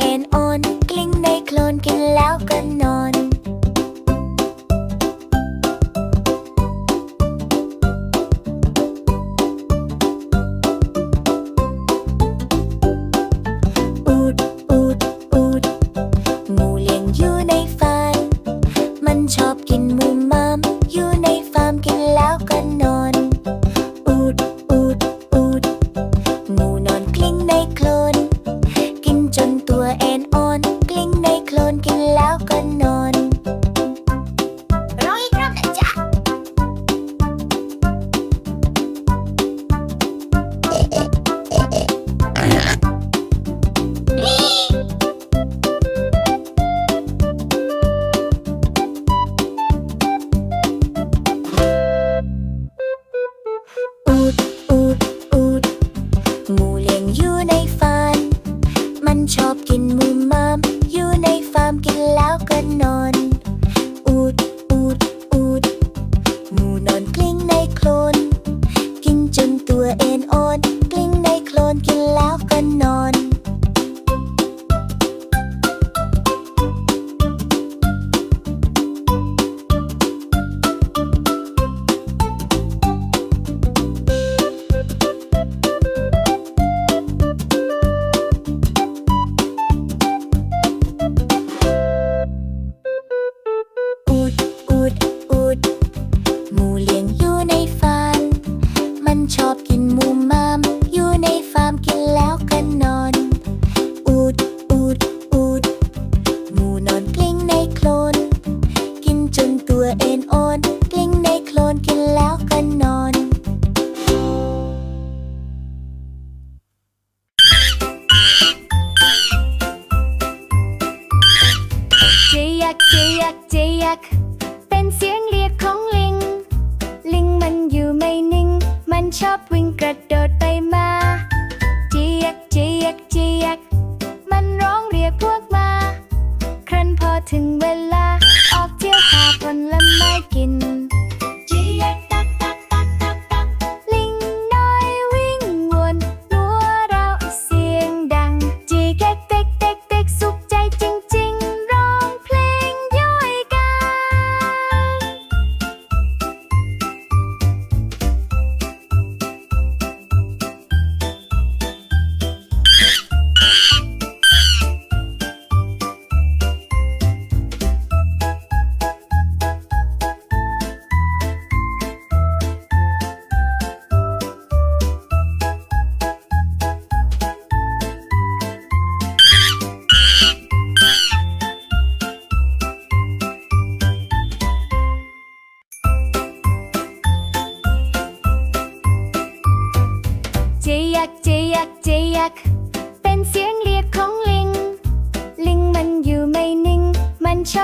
And all. ยกเจียก เป็นเสียงเรียกของลิง ลิงมันอยู่ไม่นิ่ง มันชอบวิ่งกระโดด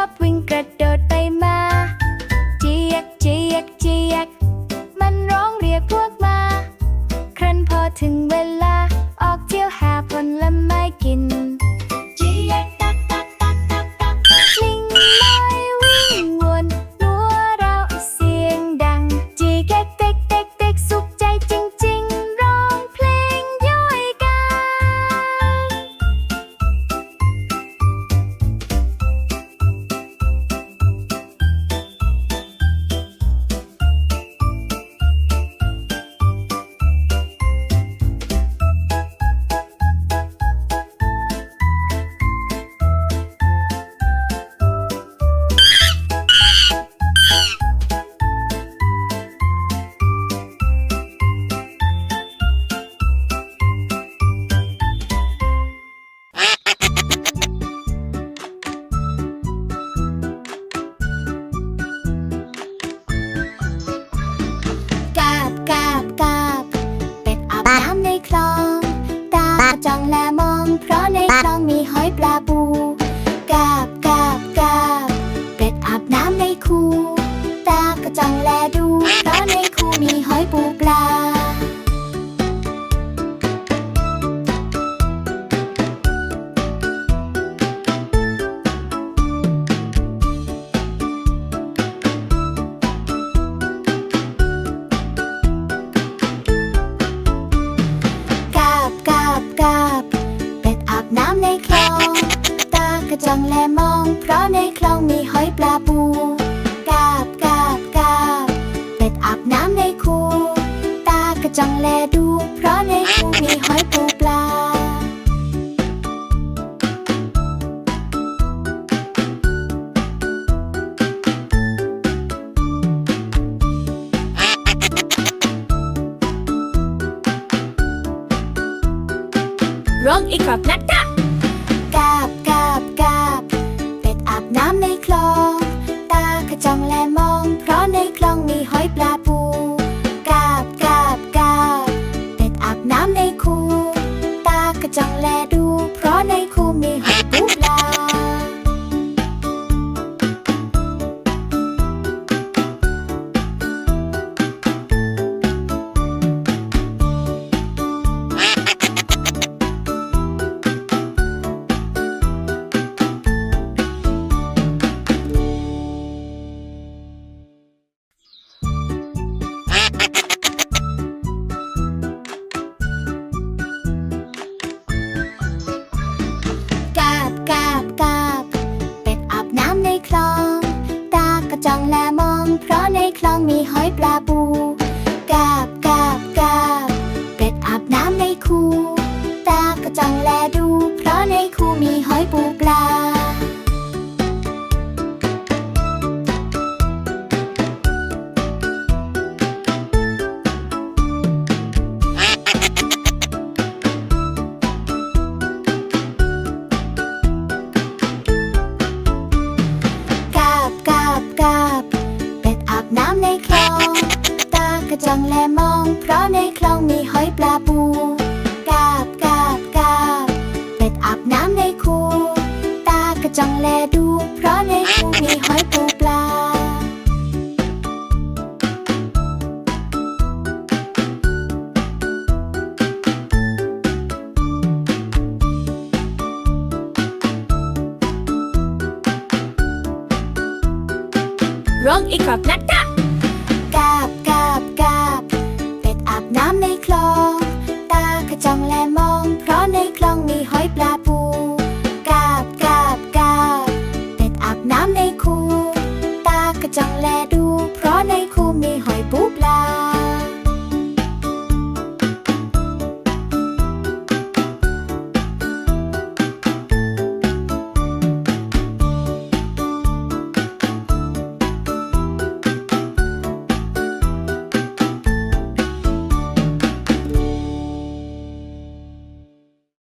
up, ต้องแลดู เพราะในคูมีหอยปูปลา กาบกาบกาบเปอาบน้ำในคลอง ตากระจังแลมอง เพราะในคลองมีหอยปลาปู มีหอยปูปลา ร้องอีกรอบนะจ๊ะ chẳng là จังแลดู เพราะในหูมีหอยปูปลา ร้องอีกครับนะจ๊ะกาบกาบกาบเป็ดอาบน้ำในคลอง ตาขจังแลมอง เพราะในคลองมีหอยปลา